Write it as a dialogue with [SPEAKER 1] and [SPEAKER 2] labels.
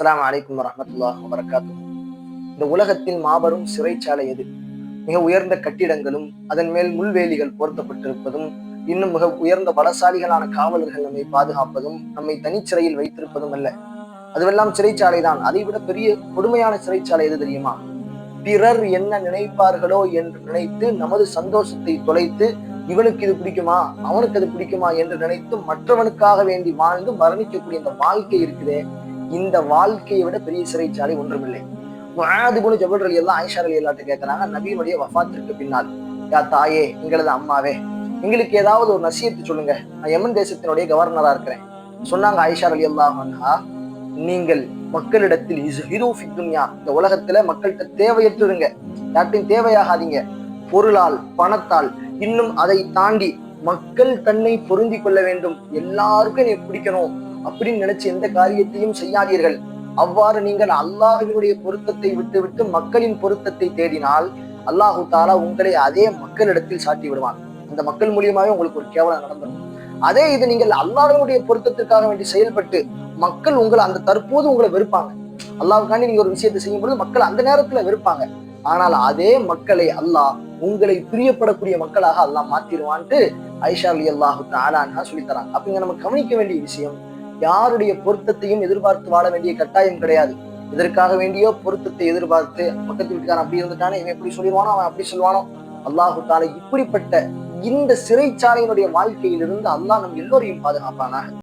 [SPEAKER 1] அஸ்லாம் அலைக்கும் வரஹ்மத்துல்லாஹ் வரகாத்து இந்த உலகத்தில் மாபெரும் சிறைச்சாலை எது? மிக உயர்ந்த கட்டிடங்களும் அதன் மேல் முள்வேலிகள் பொருத்தப்பட்டிருப்பதும் இன்னும் மிக உயர்ந்த பலசாலிகளான காவலர்கள் நம்மை பாதுகாப்பதும் நம்மை தனிச்சிறையில் வைத்திருப்பதும் அல்ல. அதுவெல்லாம் சிறைச்சாலை தான் அதை விட பெரிய கொடுமையான சிறைச்சாலை எது தெரியுமா? பிறர் என்ன நினைப்பார்களோ என்று நினைத்து நமது சந்தோஷத்தை தொலைத்து இவனுக்கு இது பிடிக்குமா? அவனுக்கு அது பிடிக்குமா? என்று நினைத்து மற்றவனுக்காக வேண்டி வாழ்ந்து மரணிக்கக்கூடிய இந்த வாழ்க்கை இருக்குதே. இந்த வாழ்க்கையை விட பெரிய சிறைச்சாலை ஒன்றுமில்லை. முஆதுபுனு ஜபல் அலி எல்லாம் ஆயிஷா அலி எல்லாட்ட கேட்கறாங்க நபியினுடைய வஃத்திற்கு பின்னால். யா தாயே எங்களது அம்மாவே எங்களுக்கு ஏதாவது ஒரு நசியத்தை சொல்லுங்க. நான் யமன் தேசத்தினுடைய கவர்னரா இருக்கிறேன். சொன்னாங்க ஆயிஷா அலி அல்லாஹா நீங்கள் மக்களிடத்தில் துன்யா. இந்த உலகத்துல மக்கள்கிட்ட தேவையற்றுருங்க யார்ட்டையும் தேவையாகாதீங்க. பொருளால் பணத்தால் இன்னும் அதை தாண்டி மக்கள் தன்னை பொருந்தி கொள்ள வேண்டும். எல்லாருக்கும் என்னை பிடிக்கணும். அப்படின்னு நினைச்சு எந்த காரியத்தையும் செய்யாதீர்கள். அவ்வாறு நீங்கள் அல்லாஹினுடைய பொருத்தத்தை விட்டுவிட்டு மக்களின் பொருத்தத்தை தேடினால் அல்லாஹு தாலா உங்களை அதே மக்களிடத்தில் சாட்டி விடுவான். அந்த மக்கள் மூலியமாவே உங்களுக்கு ஒரு கேவலம் நடந்துடும் அதே இது நீங்கள் அல்லாஹ்வினுடைய பொருத்தத்திற்காக வேண்டி செயல்பட்டு மக்கள் உங்களை அந்த தற்போது உங்களை வெறுப்பாங்க. அல்லாவுக்காண்டி நீங்க ஒரு விஷயத்தை செய்யும் பொழுது மக்கள் அந்த நேரத்துல வெறுப்பாங்க. ஆனால் அதே மக்களை அல்லாஹ் உங்களை பிரியப்படக்கூடிய மக்களாக அல்லாஹ் மாத்திருவான்ட்டு ஐஷா அலி அல்லாஹு தாலான்ஹா சொல்லித்தராங்க அப்ப இங்க நம்ம கவனிக்க வேண்டிய விஷயம் யாருடைய பொருத்தத்தையும் எதிர்பார்த்து வாழ வேண்டிய கட்டாயம் கிடையாது. இதற்காக வேண்டியோ பொருத்தத்தை எதிர்பார்த்து பக்கத்து வீட்டுக்காரன் அப்படி இருந்துட்டானே இவன் எப்படி சொல்லிடுவானோ அவன் அப்படி சொல்லுவானோ? அல்லாஹு தாலா இப்படிப்பட்ட இந்த சிறைச்சாலையினுடைய வாழ்க்கையிலிருந்து அல்லாஹ் நம் எல்லோரையும் பாதுகாப்பானாக.